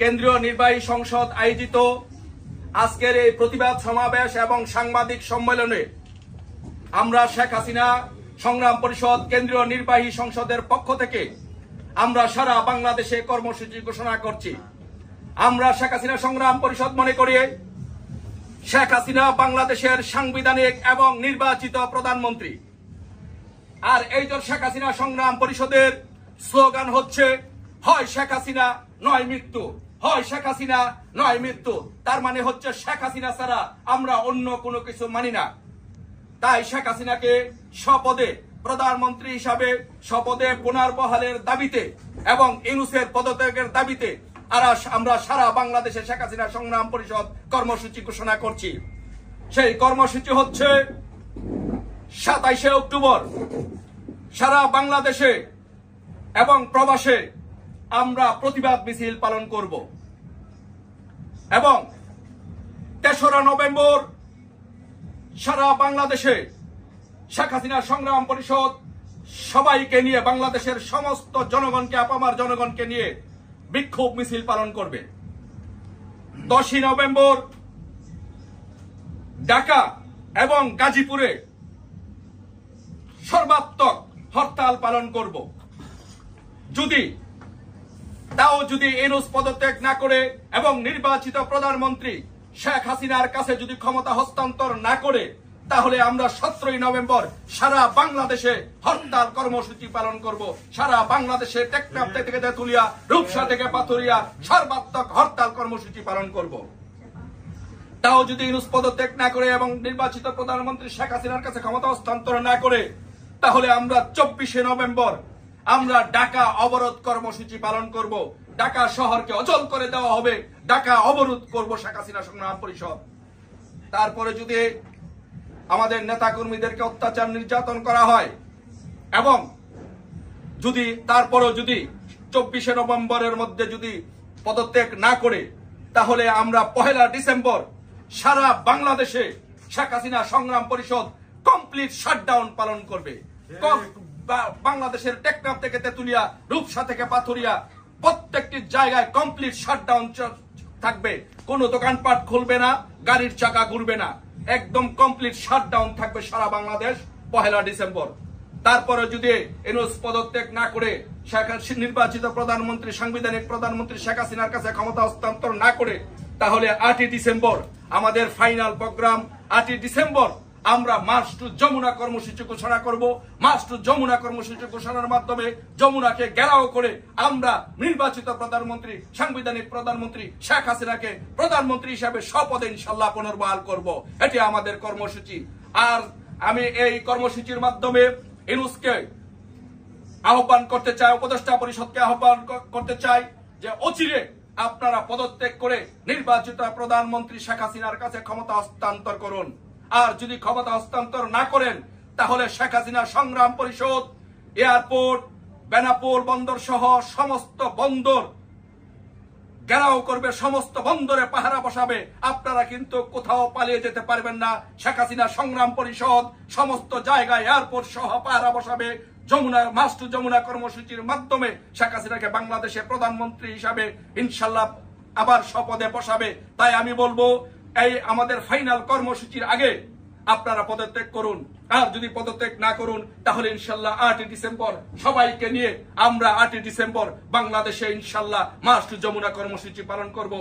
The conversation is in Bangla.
কেন্দ্রীয় নির্বাহী সংসদ আয়োজিত আজকের এই প্রতিবাদ সমাবেশ এবং সাংবাদিক সম্মেলনে আমরা শেখ হাসিনা সংগ্রাম পরিষদ কেন্দ্রীয় নির্বাহী সংসদের পক্ষ থেকে আমরা সারা বাংলাদেশে কর্মসূচি ঘোষণা করছি। আমরা শেখ হাসিনা সংগ্রাম পরিষদ মনে করি শেখ হাসিনা বাংলাদেশের সাংবিধানিক এবং নির্বাচিত প্রধানমন্ত্রী। আর এই যে শেখ হাসিনা সংগ্রাম পরিষদের স্লোগান হচ্ছে, হয় শেখ হাসিনা, নয় মৃত্যু। হয় শেখ হাসিনা, নয় মৃত্যু। তার মানে হচ্ছে শেখ হাসিনা ছাড়া আমরা অন্য কোনো কিছু মানি না। তাই শেখ হাসিনাকে স্বপদে, প্রধানমন্ত্রী হিসাবে স্বপদে পুনর্বহালের দাবিতে এবং ইনুসের পদত্যাগের দাবিতে আর আমরা সারা বাংলাদেশে শেখ হাসিনা সংগ্রাম পরিষদ কর্মসূচি ঘোষণা করছি। সেই কর্মসূচি হচ্ছে সাতাইশে অক্টোবর। সারা বাংলাদেশে এবং প্রবাসে আমরা প্রতিবাদ মিছিল পালন করব। এবং তেসরা নভেম্বর সারা বাংলাদেশে শেখ হাসিনা সংগ্রাম পরিষদ সবাইকে নিয়ে, বাংলাদেশের সমস্ত জনগণকে, আপামার জনগণকে নিয়ে বিক্ষোভ মিছিল পালন করবে। দশই নভেম্বর ঢাকা এবং গাজীপুরে সর্বাত্মক হরতাল পালন করব। যদি তাও যদি এনুস পদত্যাগ না করে এবং নির্বাচিত প্রধানমন্ত্রী শেখ হাসিনার কাছে যদি ক্ষমতা হস্তান্তর না করে, তাহলে আমরা সতেরোই নভেম্বর সারা বাংলাদেশে হরতাল কর্মসূচি পালন করব। সারা বাংলাদেশে টেকনাফ থেকে তেতুলিয়া, রূপসা থেকে পাথুরিয়া সর্বাত্মক হরতাল কর্মসূচি পালন করব। তাও যদি ইনুস পদত্যাগ না করে এবং নির্বাচিত প্রধানমন্ত্রী শেখ হাসিনার কাছে ক্ষমতা হস্তান্তর না করে, তাহলে আমরা চব্বিশে নভেম্বর আমরা ঢাকা অবরোধ কর্মসূচি পালন করব। ঢাকা শহরকে অচল করে দেওয়া হবে। ঢাকা অবরোধ করব শেখ হাসিনা সংগ্রাম পরিষদ। তারপরে যদি আমাদের নেতা কর্মীদেরকে অত্যাচার নির্যাতন করা হয় এবং যদি তারপরও যদি চব্বিশে নভেম্বরের মধ্যে যদি পদত্যাগ না করে তাহলে আমরা পহেলা ডিসেম্বর সারা বাংলাদেশে শেখ হাসিনা সংগ্রাম পরিষদ কমপ্লিট শাটডাউন পালন করবে। বাংলাদেশের টেকনাফ থেকে তেতুলিয়া, রূপসা থেকে পাথুরিয়া, প্রত্যেকটি জায়গায় কমপ্লিট শাটডাউন থাকবে। কোনো দোকানপাট খুলবে না, গাড়ির চাকা ঘুরবে না। একদম কমপ্লিট শাটডাউন থাকবে সারা বাংলাদেশ পহেলা ডিসেম্বর। তারপরে যদি এনুস পদত্যাগ না করে নির্বাচিত প্রধানমন্ত্রী, সাংবিধানিক প্রধানমন্ত্রী শেখ হাসিনার কাছে ক্ষমতা হস্তান্তর না করে, তাহলে আটই ডিসেম্বর আমাদের ফাইনাল প্রোগ্রাম আটই ডিসেম্বর। আমরা মার্চ টু যমুনা কর্মসূচি ঘোষণা করব। মার্চ টু যমুনা কর্মসূচি ঘোষণার মাধ্যমে যমুনাকে ঘেরাও করে আমরা নির্বাচিত প্রধানমন্ত্রী, সাংবিধানিক প্রধানমন্ত্রী শেখ হাসিনাকে প্রধানমন্ত্রী হিসাবে শপথে ইনশাল্লাহ পুনর্বহাল করব। এটি আমাদের কর্মসূচি। আর আমি এই কর্মসূচির মাধ্যমে ইনুসকে আহ্বান করতে চাই, উপদেষ্টা পরিষদকে আহ্বান করতে চাই যে অচিরে আপনারা পদত্যাগ করে নির্বাচিত প্রধানমন্ত্রী শেখ হাসিনার কাছে ক্ষমতা হস্তান্তর করুন। আর যদি ক্ষমতা হস্তান্তর না করেন, তাহলে শেখ হাসিনা সংগ্রাম পরিষদ, এয়ারপোর্ট, বেনাপোল বন্দর সহ সমস্ত বন্দর ঘেরাও করবে, সমস্ত বন্দরে পাহারা বসাবে। আপনারা কিন্তু কোথাও পালিয়ে যেতে পারবেন না। শেখ হাসিনা সংগ্রাম পরিষদ, সমস্ত জায়গায় এয়ারপোর্ট সহ পাহারা বসাবে। যমুনা মাস্টু যমুনা কর্মসূচির মাধ্যমে শেখ হাসিনাকে বাংলাদেশের প্রধানমন্ত্রী হিসাবে ইনশাল্লাহ আবার শপথে বসাবে। তাই আমি বলব এই আমাদের ফাইনাল কর্মসূচির আগে আপনারা পদত্যাগ করুন। আর যদি পদত্যাগ না করুন, তাহলে ইনশাল্লাহ আটই ডিসেম্বর সবাইকে নিয়ে আমরা আটই ডিসেম্বর বাংলাদেশে ইনশাল্লাহ মাস্ট যমুনা কর্মসূচি পালন করব।